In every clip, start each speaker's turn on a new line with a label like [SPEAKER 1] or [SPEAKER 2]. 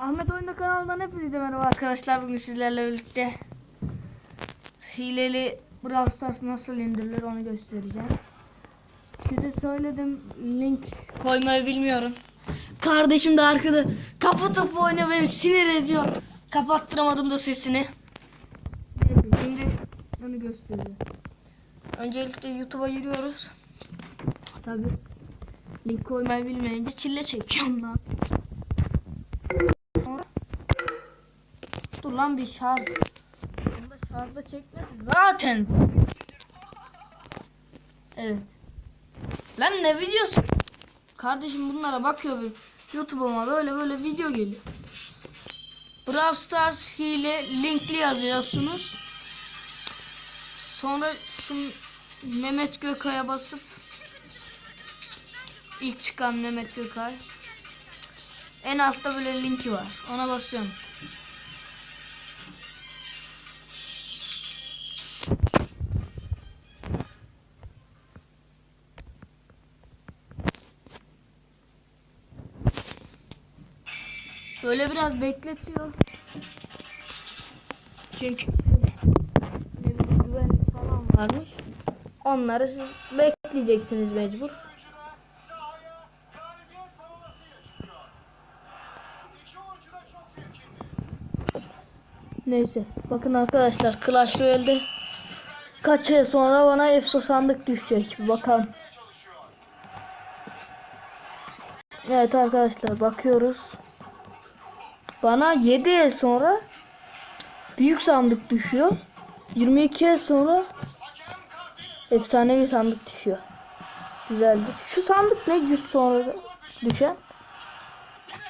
[SPEAKER 1] Ahmet Oyunda kanalından hepinize merhaba arkadaşlar. Bugün sizlerle birlikte hileli Brawl Stars nasıl indirilir onu göstereceğim. Size söyledim link koymayı bilmiyorum. Kardeşim de arkada kafa topu oynuyor beni sinir ediyor. Kapattıramadım da sesini. Şimdi onu göstereceğim. Öncelikle YouTube'a giriyoruz. Tabi link koymayı bilmeyince çille çekiyorum lan. Sonra- Dur lan bir şarj. Bunda şarjda çekmesi zaten. Evet. Lan ne videosu? Kardeşim bunlara bakıyor bir YouTube'uma böyle böyle video geliyor. Brawl Stars hile linkli yazıyorsunuz. Sonra şu Mehmet Gökay'a basıp ilk çıkan Mehmet Gökay. En altta böyle linki var. Ona basıyorum. Biraz bekletiyor. Çünkü güvenlik falan varmış. Onları siz bekleyeceksiniz mecbur. Neyse bakın arkadaşlar Clash Royale'de kaç ay sonra bana EFSO sandık düşecek bakalım. Evet arkadaşlar bakıyoruz. Bana 7 ay sonra büyük sandık düşüyor. 22 ay sonra efsanevi sandık düşüyor. Güzeldir. Şu sandık ne 100 sonra düşen?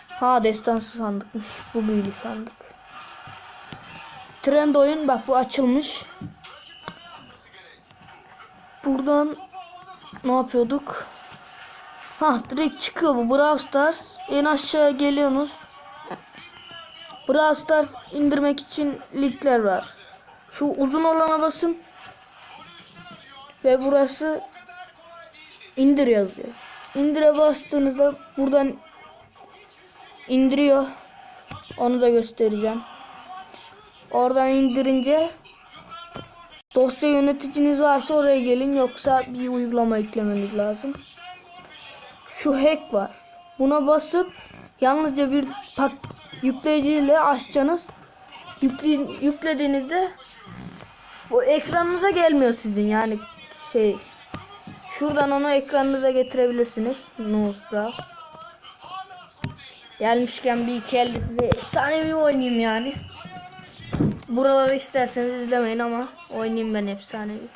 [SPEAKER 1] Ha destansı sandıkmış. Bu büyülü sandık. Trend oyun bak bu açılmış. Buradan ne yapıyorduk? Ha direkt çıkıyor bu Brawl Stars. En aşağıya geliyorsunuz. Brawl Stars indirmek için linkler var. Şu uzun olana basın. Ve burası indir yazıyor. İndire bastığınızda buradan indiriyor. Onu da göstereceğim. Oradan indirince dosya yöneticiniz varsa oraya gelin yoksa bir uygulama eklemeniz lazım. Şu hack var. Buna basıp yalnızca bir pak yükleyiciyle açacaksınız. Yükle, yüklediğinizde bu ekranınıza gelmiyor sizin yani şey şuradan onu ekranınıza getirebilirsiniz. Nusra. Gelmişken bir iki elde size efsanevi oynayayım yani. Buraları isterseniz izlemeyin ama oynayayım ben efsanevi.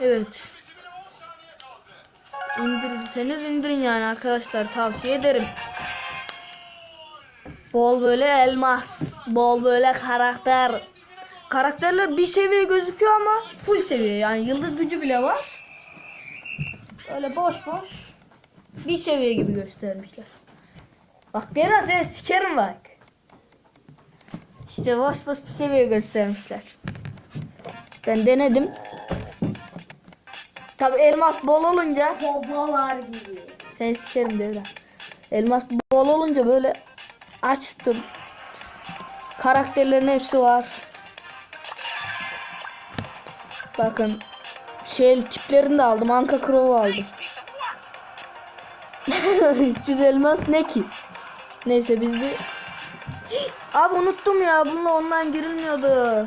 [SPEAKER 1] Evet. İndirirseniz indirin yani arkadaşlar tavsiye ederim. Bol böyle elmas, bol böyle karakter. Karakterler bir seviye gözüküyor ama full seviye yani yıldız gücü bile var. Öyle boş boş bir seviye gibi göstermişler. Bak Dera sen sikerim bak. İşte boş boş bir seviye göstermişler. Ben denedim. Tabi elmas bol olunca
[SPEAKER 2] Babalar gibi.
[SPEAKER 1] sen sikerim Devran. Elmas bol olunca böyle açtım. Karakterlerin hepsi var. Bakın şey tiplerini de aldım. Anka Crow'u aldım. 300 elmas ne ki? Neyse biz bir... Abi unuttum ya. Bununla online girilmiyordu.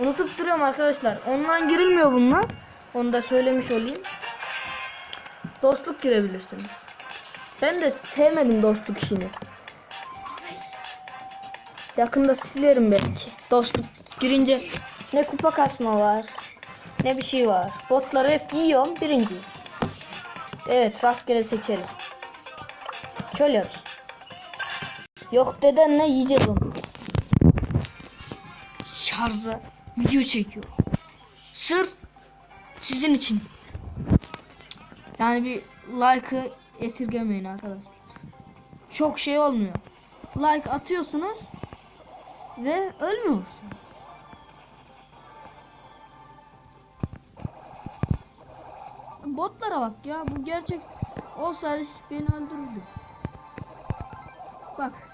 [SPEAKER 1] Unutup duruyorum arkadaşlar. Online girilmiyor bununla. Onu da söylemiş olayım. Dostluk girebilirsiniz. Ben de sevmedim dostluk işini. Yakında silerim belki. Dostluk girince ne kupa kasma var. Ne bir şey var. Botları hep yiyorum. Birinci. Evet rastgele seçelim. Şöyle yap. Yok dedenle yiyeceğiz onu. Şarja video çekiyor. Sırf sizin için. Yani bir like'ı esirgemeyin arkadaşlar. Çok şey olmuyor. Like atıyorsunuz ve ölmüyorsunuz. Botlara bak ya bu gerçek Olsaydı beni öldürürdü. Bak.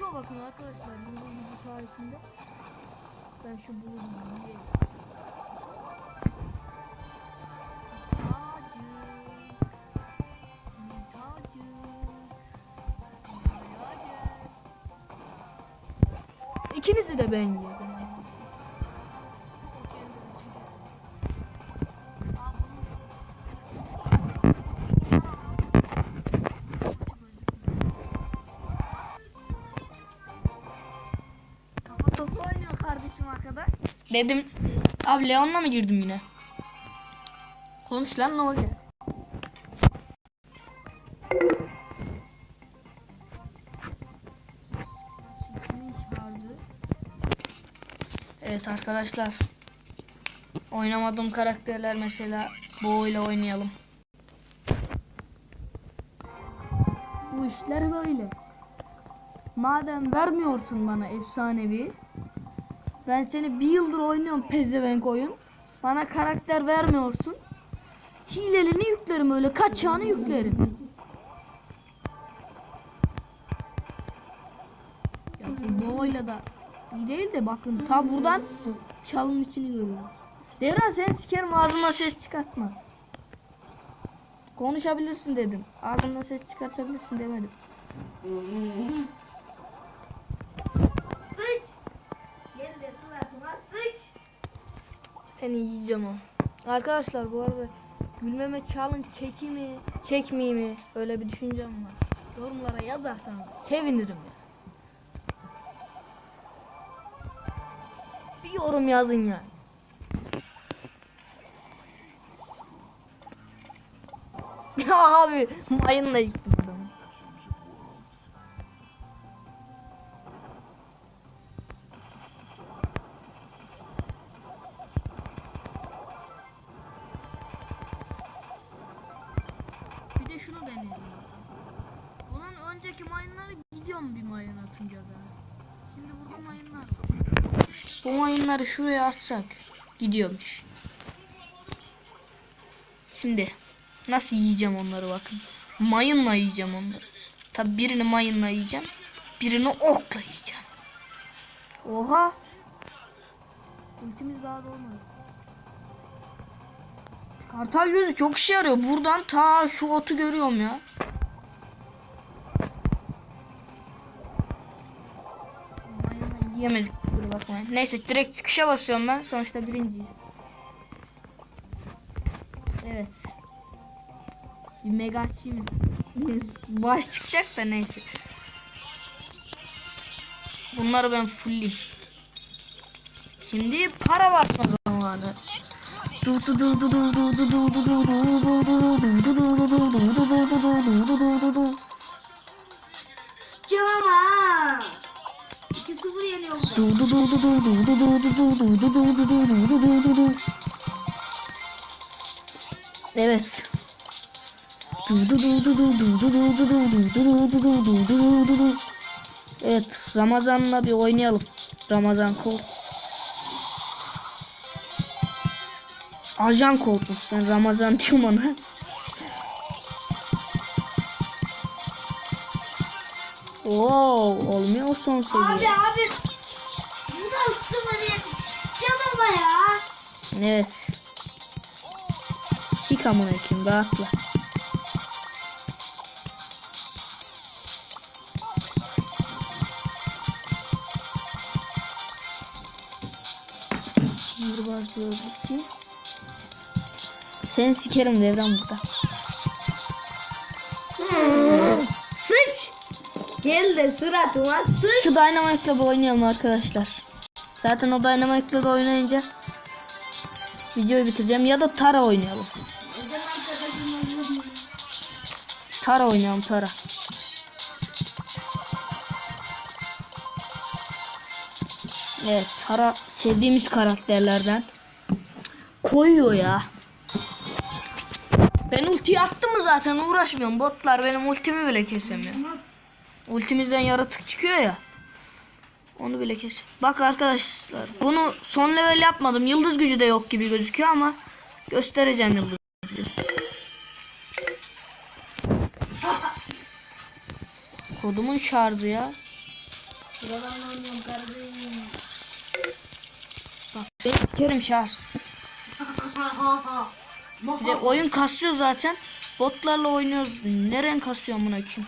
[SPEAKER 1] Uçuyor bakın arkadaşlar bu gücü sayesinde. Ben şu yiyeyim. Tacı. Tacı. İkinizi de ben yedim. Dedim abi Leon'la mı girdim yine? Konuş lan ne olacak? Evet arkadaşlar. Oynamadığım karakterler mesela Bo ile oynayalım. Bu işler böyle. Madem vermiyorsun bana efsanevi. Ben seni bir yıldır oynuyorum pezevenk oyun. Bana karakter vermiyorsun. Hilelini yüklerim öyle kaçağını yüklerim. Ya bu boyla da iyi değil de bakın ta buradan çalın içini görüyoruz. Devran sen sikerim ağzından ses çıkartma. Konuşabilirsin dedim. Ağzından ses çıkartabilirsin demedim.
[SPEAKER 2] Sıç. Gel de suratıma sıç.
[SPEAKER 1] Seni yiyeceğim o. Arkadaşlar bu arada gülmeme challenge çekeyim mi, çekmeyeyim mi? Öyle bir düşüncem var. Yorumlara yazarsanız sevinirim ya. Bir yorum yazın yani. Ya abi mayınla yıktım mayınları şuraya atsak gidiyormuş. Şimdi nasıl yiyeceğim onları bakın. Mayınla yiyeceğim onları. Tabi birini mayınla yiyeceğim. Birini okla yiyeceğim. Oha. Ultimiz daha dolmadı. Kartal gözü çok işe yarıyor. Buradan ta şu otu görüyorum ya. Mayına Bakmayın. Neyse direkt çıkışa basıyorum ben. Sonuçta birinciyiz. Evet. Bir mega açayım. Baş çıkacak da neyse. Bunları ben fullleyeyim. Şimdi para basma zamanı.
[SPEAKER 2] Cama. 2-0 yeniyorum.
[SPEAKER 1] Evet. Evet, Ramazan'la bir oynayalım. Ramazan kol. Ajan koltuğu. Ramazan diyorum ona. Oo, olmuyor son seviye.
[SPEAKER 2] Abi abi. Buna 3-0 yetişeceğim ama ya.
[SPEAKER 1] Evet. Sik amına koyayım rahatla. Sihirbaz bölgesi. Seni sikerim devran burada.
[SPEAKER 2] Gel de suratıma sıç.
[SPEAKER 1] Şu bir oynayalım arkadaşlar. Zaten o Dynamite'la da oynayınca videoyu bitireceğim ya da Tara oynayalım. Tara oynayalım Tara. Evet Tara sevdiğimiz karakterlerden. Koyuyor ya. Ben ultiyi attım zaten uğraşmıyorum. Botlar benim ultimi bile kesemiyor. Ultimizden yaratık çıkıyor ya. Onu bile kes. Bak arkadaşlar bunu son level yapmadım. Yıldız gücü de yok gibi gözüküyor ama göstereceğim yıldız gücü. Kodumun şarjı ya. Bak ben sikerim şarj. Bir de oyun kasıyor zaten. Botlarla oynuyoruz. Neren kasıyor amına kim?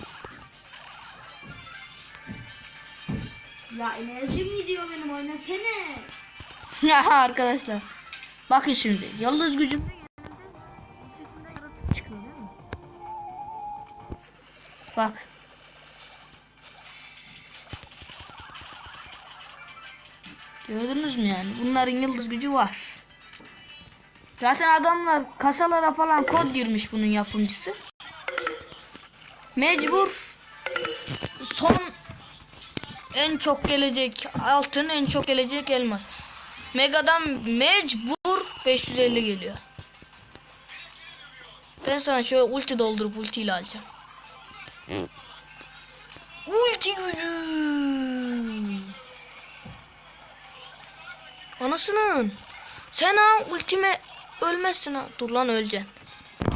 [SPEAKER 2] Ya enerjim gidiyor benim oynasene.
[SPEAKER 1] Ya arkadaşlar. Bakın şimdi. Yıldız mi? Bak. Gördünüz mü yani? Bunların yıldız gücü var. Zaten adamlar kasalara falan kod girmiş bunun yapımcısı. Mecbur en çok gelecek altın en çok gelecek elmas. Mega'dan mecbur 550 geliyor. Ben sana şöyle ulti doldurup ultiyle alacağım. Ulti gücü. Anasının. Sen ha ultime ölmezsin ha. Dur lan öleceksin.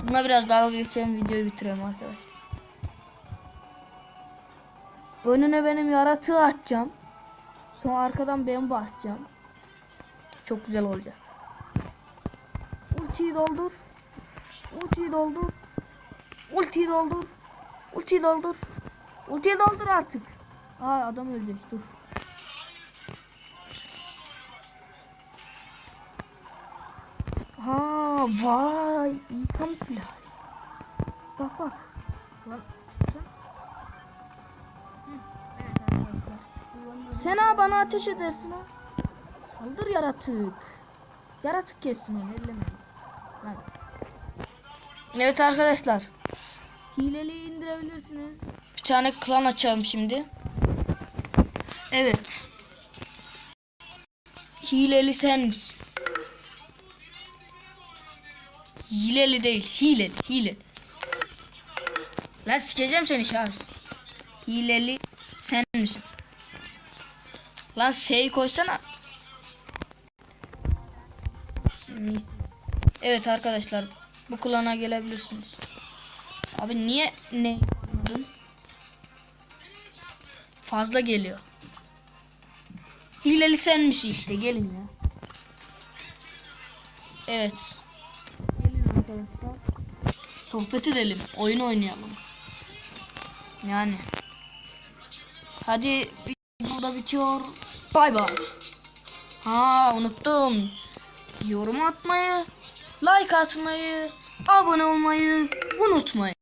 [SPEAKER 1] Buna biraz dalga geçeceğim videoyu bitiriyorum arkadaşlar. Önüne benim yaratığı atacağım. Sonra arkadan ben basacağım. Çok güzel olacak. Ultiyi doldur. Ultiyi doldur. Ultiyi doldur. Ultiyi doldur. Ultiyi doldur artık. Aa adam ölecek dur. Ha vay iyi kamuflaj. Bak bak. Lan, Sen ha bana ateş edersin ha. Saldır yaratık. Yaratık kessin ellemeyin. Lan. Evet arkadaşlar. Hileli indirebilirsiniz. Bir tane klan açalım şimdi. Evet. Hileli sen? Hileli değil. Hileli. Hileli. Lan sikeceğim seni şarj. Hileli sen misin? Lan S'yi koysana. Evet arkadaşlar. Bu klana gelebilirsiniz. Abi niye ne koymadın? Fazla geliyor. Hileli sen misin işte gelin ya. Evet. Gelin arkadaşlar. Sohbet edelim. Oyun oynayalım. Yani. Hadi burada bitiyor. Bay bay. Ha unuttum. Yorum atmayı, like atmayı, abone olmayı unutmayın.